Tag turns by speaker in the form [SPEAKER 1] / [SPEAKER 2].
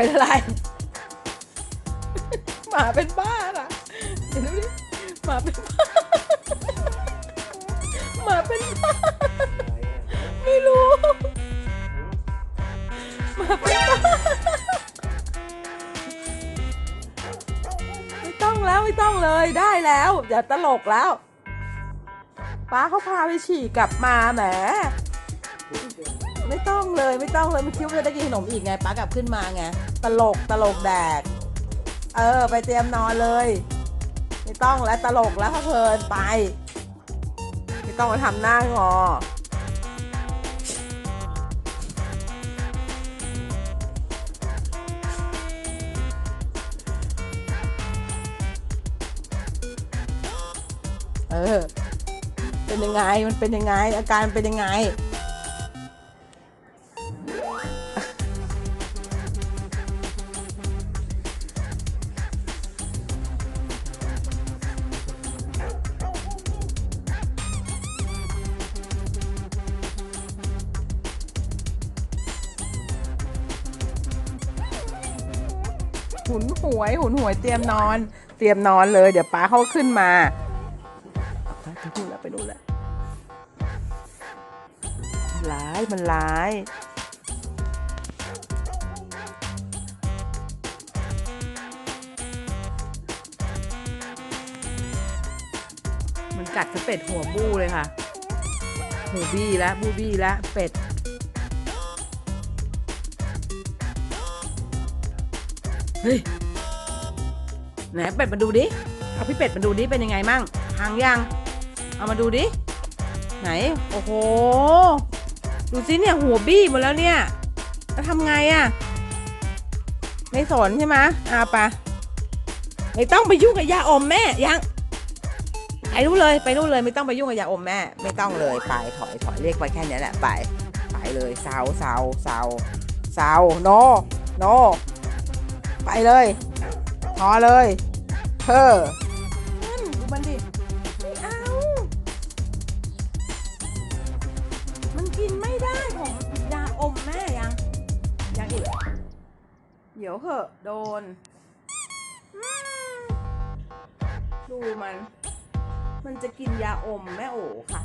[SPEAKER 1] เป็นอะไร หมาเป็นบ้าน่ะเดี๋ยวดูดิหมาเป็นบ้าหมาเป็นบ้าไม่รู้หมาเป็นบ้าไม่ต้องแล้วไม่ต้องเลยได้แล้วอย่าตลกแล้วป้าเขาพาไปฉี่กลับมาแหม ไม่ต้องเลยไม่ต้องเลยไม่คิดว่าจะได้กินขนมอีกไงป้ากลับขึ้นมาไงตลกตลกแดกเออ ไปเตรียมนอนเลย ไม่ต้องแล้วตลกแล้วเพลินไป ไม่ต้องมาทำหน้างอเออ เป็นยังไง มันเป็นยังไง อาการเป็นยังไง หุนหวย หุนหวยเตรียมนอน เตรียมนอนเลย เดี๋ยวป้าเขาขึ้นมาไปดูแลไปนู่นแลร้ายมันร้ายมันกัดสเป็ดหัวบู้เลยค่ะหูบี้แล้วบูบี้แล้วเป็ด เฮ้ยไหนเป็ดมาดูดิเอาพี่เป็ดมาดูดิเป็นยังไงมั่งพังยังเอามาดูดิไหนโอ้โหดูสิเนี่ยหัวบี้หมดแล้วเนี่ยแล้วทำไงอะ่ะไม่สนใช่ไหมอ่าปะไม่ต้องไปยุ่งกับยาอมแม่ยังไปรู้เลยไปรู้เลยไม่ต้องไปยุ่งกับยาอมแม่ ไม่ต้องเลยไปถอยถอยเรียกไปแค่นี้แหละไปไปเลยเซาเซาเซาเซาโนโน ไปเลยพอเลยเธอนั่นดูมันดิไม่เอา มันกินไม่ได้ของยาอมแม่ยังยังอีกเดี๋ยวเหอะโดน ดูมัน มันจะกินยาอมแม่โอค่ะ